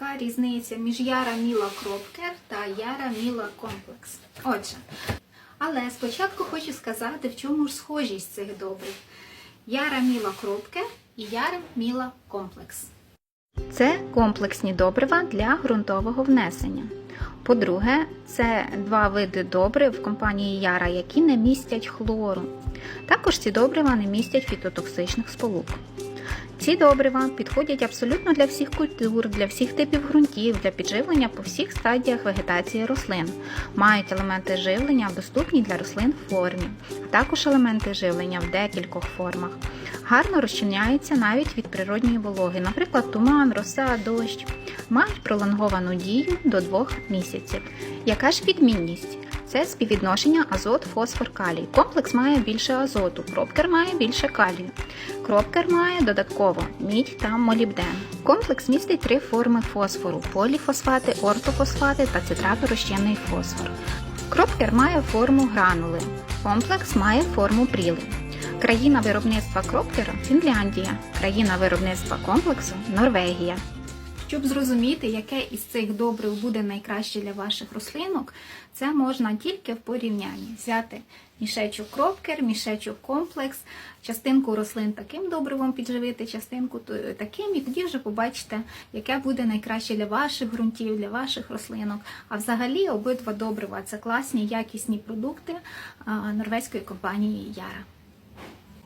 Яка різниця між Яра Міла Кропкер та Яра Міла Комплекс? Отже, але спочатку хочу сказати, в чому ж схожість цих добрив. Яра Міла Кропкер і Яра Міла Комплекс. Це комплексні добрива для ґрунтового внесення. По-друге, це два види добрив компанії Яра, які не містять хлору. Також ці добрива не містять фітотоксичних сполук. Ці добрива підходять абсолютно для всіх культур, для всіх типів ґрунтів, для підживлення по всіх стадіях вегетації рослин. Мають елементи живлення, доступні для рослин в формі, також елементи живлення в декількох формах. Гарно розчиняються навіть від природньої вологи, наприклад, туман, роса, дощ. Мають пролонговану дію до 2 місяців. Яка ж відмінність? Це співвідношення азот, фосфор, калій. Комплекс має більше азоту, кропкер має більше калію. Кропкер має додатково мідь та молібден. Комплекс містить три форми фосфору: поліфосфати, ортофосфати та цитрату-розчинний фосфор. Кропкер має форму гранули. Комплекс має форму пріли. Країна виробництва кропкера Фінляндія. Країна виробництва комплексу Норвегія. Щоб зрозуміти, яке із цих добрив буде найкраще для ваших рослинок, це можна тільки в порівнянні. Взяти мішечок кропкер, мішечок комплекс, частинку рослин таким добривом підживити, частинку таким, і тоді вже побачите, яке буде найкраще для ваших ґрунтів, для ваших рослинок. А взагалі обидва добрива це класні, якісні продукти норвезької компанії Яра.